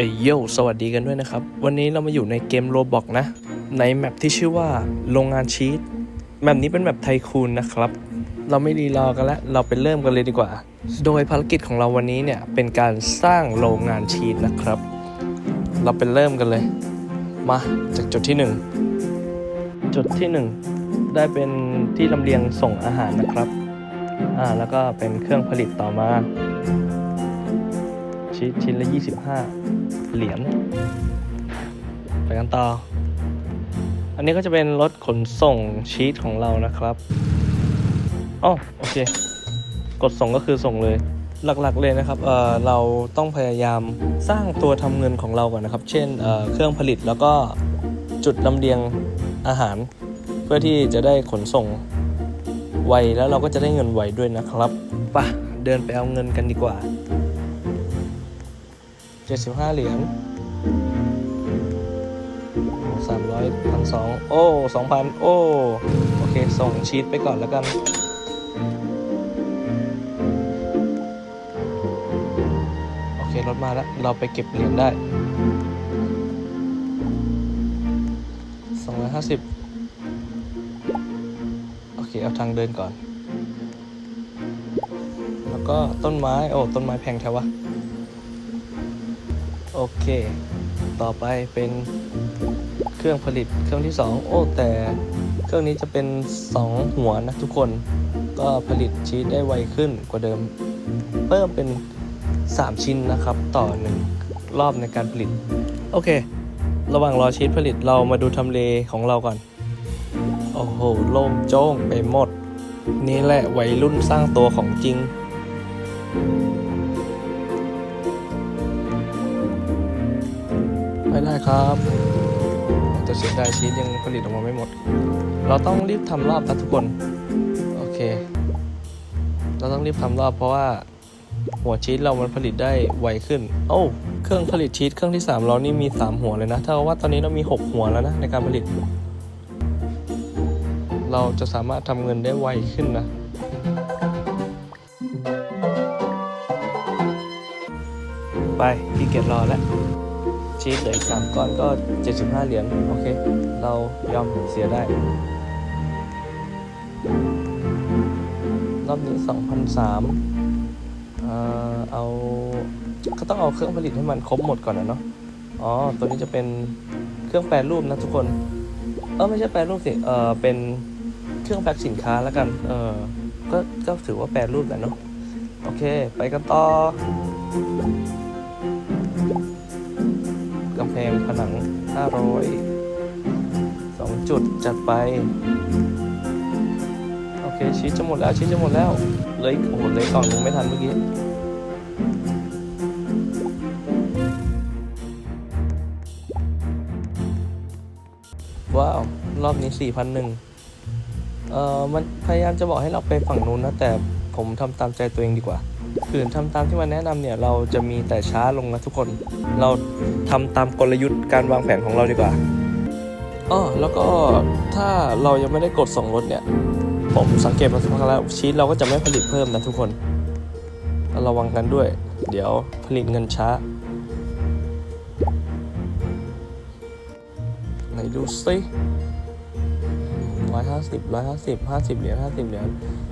เอยโยสวัสดีกันด้วยนะครับ วันนี้เรามาอยู่ในเกมโรบอกนะ ในแมปที่ชื่อว่าโรงงานชีตแมปนี้เป็นแมปไทคูนนะครับ เราไม่รีรอกันแล้ว เราไปเริ่มกันเลยดีกว่า โดยภารกิจของเราวันนี้เนี่ย เป็นการสร้างโรงงานชีตนะครับ เราไปเริ่มกันเลย มาจากจุดที่หนึ่งจุดที่หนึ่งได้เป็นที่ลำเลียงส่งอาหารนะครับ อ่าแล้วก็เป็นเครื่องผลิตต่อมา ชิ้นชิ้นละ 25 เหรียญไปกันต่อ อันนี้ก็จะเป็นรถขนส่งชีตของเรานะครับอ๋อโอเค กดส่งก็คือส่งเลย หลักๆเลยนะครับเอ่อเราต้องพยายามสร้างตัวทำเงินของเราก่อนนะครับ เช่นเเครื่องผลิตแล้วก็จุดลำเลียงอาหาร เพื่อที่จะได้ขนส่งไวแล้วเราก็จะได้เงินไวด้วยนะครับไปะเดินไปเอาเงินกันดีกว่า 75 เหรียญสามร้อยพันสองโอ้สองพันโอ้ โอเค ส่งชีตไปก่อนแล้วกัน โอเค รถมาแล้ว เราไปเก็บเหรียญได้250โอเค เอาทางเดินก่อน แล้วก็ต้นไม้ โอ้ ต้นไม้แพงแท้วะ โอเค ต่อไปเป็นเครื่องผลิตเครื่องที่ 2 โอ้แต่เครื่องนี้จะเป็น 2 หัวนะทุกคน ก็ผลิตชีสได้ไวขึ้นกว่าเดิม เพิ่มเป็น 3 ชิ้นนะครับ ต่อ 1 รอบในการผลิต โอเค ระหว่างรอชีสผลิตเรามาดูทำเลของเราก่อน โอ้โห โล่งโจ้งไปหมด นี่แหละวัยรุ่นสร้างตัวของจริง ไม่ได้ครับแต่เสียดายชีสยังผลิตออกมาไม่หมด เราต้องรีบทำรอบนะทุกคน โอเค เราต้องรีบทำรอบเพราะว่าหัวชีสเรามันผลิตได้ไวขึ้น โอ้เครื่องผลิตชีสเครื่องที่ 3 เรานี่มี 3 หัวเลยนะ ถ้าว่าตอนนี้เรามี 6 หัวแล้วนะในการผลิต เราจะสามารถทำเงินได้ไวขึ้นนะ ไปพี่เกียรรอแล้ว ชีสเหลืออีกสามก้อนก็ 75 เหรียญโอเค เรายอมเสียได้ รอบนี้2,003เอ่อเอาก็ต้องเอาเครื่องผลิตให้มันครบหมดก่อนนะเนาะอ๋อ ตัวนี้จะเป็นเครื่องแปรรูปนะทุกคน เออไม่ใช่แปรรูปสิ เออเป็นเครื่องแพ็คสินค้าแล้วกัน เออก็ก็ถือว่าแปรรูปแหละเนาะโอเค ไปกันต่อ แพงผนัง 500 2 จุดจัดไป โอเคชีสจะหมดแล้วชีสจะหมดแล้ว เลยโอ้โหเลยกล่องนึงไม่ทันเมื่อกี้ว้าว รอบนี้ 4,001เอ่อ มันพยายามจะบอกให้เราไปฝั่งนู้นนะ แต่ผมทำตามใจตัวเองดีกว่า คืนทำตามที่มันแนะนำเนี่ยเราจะมีแต่ช้าลงนะทุกคน เราทำตามกลยุทธ์การวางแผนของเราดีกว่าอ้อแล้วก็ถ้าเรายังไม่ได้กดส่งรถเนี่ย ผมสังเกตมาสักพักแล้วชีสเราก็จะไม่ผลิตเพิ่มนะทุกคนระวังกันด้วย เดี๋ยวผลิตเงินช้าไหนดูซิร้อยห้าสิบร้อยห้าสิบห้าสิบเหรียญห้าสิบเหรียญ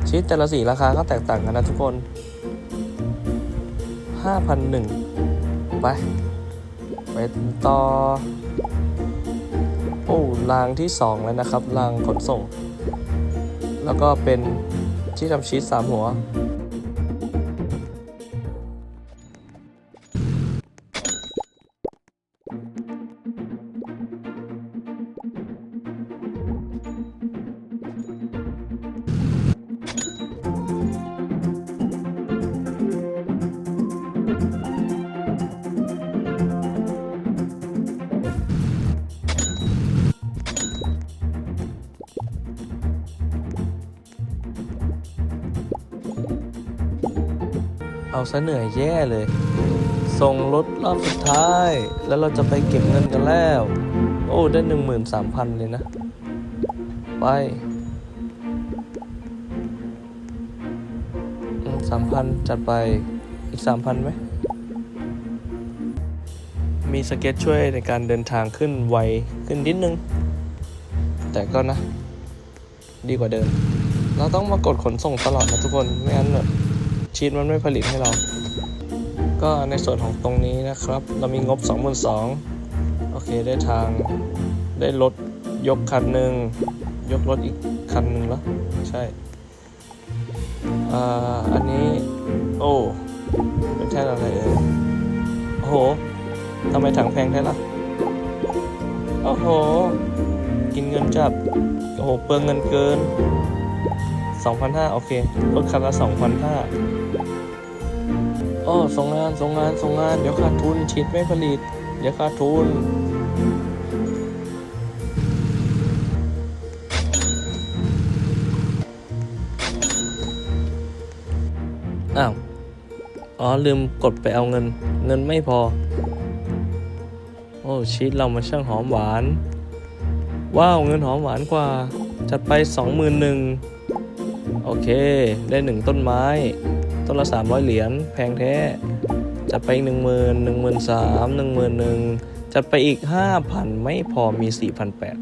ชีสแต่ละสีราคาก็แตกต่างกันนะทุกคน ห้าพันหนึ่งไป ไปต่อ โอ้รางที่สองแล้วนะครับ รางขนส่ง แล้วก็เป็นที่ทำชีสสามหัว เอาซะเหนื่อยแย่เลย ส่งรถรอบสุดท้าย แล้วเราจะไปเก็บเงินกันแล้ว โอ้ ได้หนึ่งหมื่นสามพันเลยนะ ไปสามพันจัดไปอีกสามพันไหม มีสเก็ตช่วยในการเดินทางขึ้นไวขึ้นนิดนึง แต่ก็นะ ดีกว่าเดิม เราต้องมากดขนส่งตลอดนะทุกคน ไม่งั้นแบบ ชีตมันไม่ผลิตให้เรา ก็ในส่วนของตรงนี้นะครับ เรามีงบ 2 2 0 0โอเคได้ทางได้รถยกคันหนึ่งยกรถอีกคันหนึ่งแล้วใช่อ่อันนี้โอ้เป็นแท่นอะไรเอ่ยโอ้โหทำไมถังแพงแท้ล่ะโอ้โห กินเงินจัดโอ้โหเปลืองเงินเกิน 2,500 โอเครถคันละ 2,500 โอ้ส่งงานส่งงานส่งงาน เดี๋ยวขาดทุนฉีดไม่ผลิต เดี๋ยวขาดทุน อ้าว อ๋อ ลืมกดไปเอาเงิน เงินไม่พอ โอ้ ชีสเรามันช่างหอมหวาน ว้าว เงินหอมหวานกว่า จัดไปสองหมื่นหนึ่ง โอเค ได้หนึ่งต้นไม้ ต้นละสามร้อยเหรียญแพงแท้จัดไปหนึ่งหมื่นหนึ่งหมื่นสามหนึ่งหมื่นหนึ่งจัดไปอีกห้าพันไม่พอมีสี่พันแปด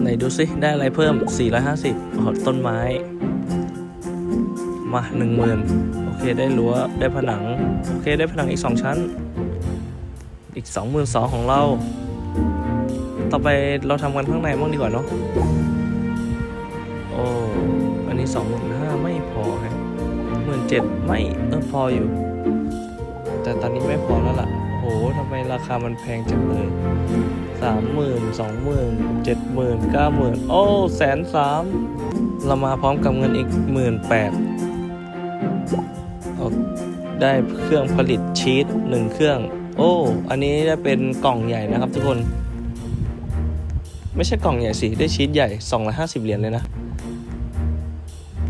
ไหนดูสิ ได้อะไรเพิ่มสี่ร้อยห้าสิบต้นไม้ มาหนึ่งหมื่นโอเคได้รั้วได้ผนัง โอเคได้ผนังอีกสองชั้น อีกสองหมื่นสองของเรา ต่อไปเราทำกันข้างในบ้างดีกว่าเนาะโอ้อันนี้สองหมื่นห้าไม่พอฮะ หมื่นเจ็ดไม่เออพออยู่ แต่ตอนนี้ไม่พอแล้วล่ะโหทำไมราคามันแพงจังเลยสามหมื่นสองหมื่นเจ็ดหมื่นเก้าหมื่นโอ้แสนสามเรามาพร้อมกับเงินอีกหมื่นแปดได้เครื่องผลิตชีสหนึ่งเครื่อง โอ้ อันนี้ได้เป็นกล่องใหญ่นะครับทุกคน ไม่ใช่กล่องใหญ่สิ ได้ชีสใหญ่ 250 เหรียญเลยนะ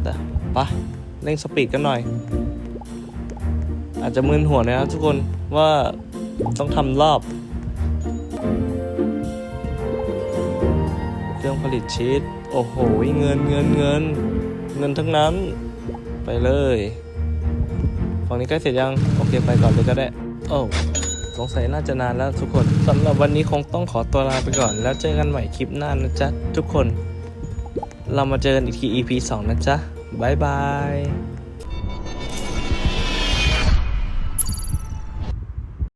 แต่ปะ เร่งสปีดกันหน่อย อาจจะมึนหัวนะครับทุกคนว่าต้องทำรอบ เครื่องผลิตชีสโอ้โห เงินเงินเงิน เงินทั้งนั้น ไปเลยฝั่งนี้ใกล้เสร็จยัง โอเค ไปก่อนเลยก็ได้ โอ้สงสัยน่าจะนานแล้วทุกคนสำหรับวันนี้คงต้องขอตัวลาไปก่อน แล้วเจอกันใหม่คลิปหน้านะจ๊ะ ทุกคน เรามาเจอกันอีกที EP 2 นะจ๊ะ บ๊ายบาย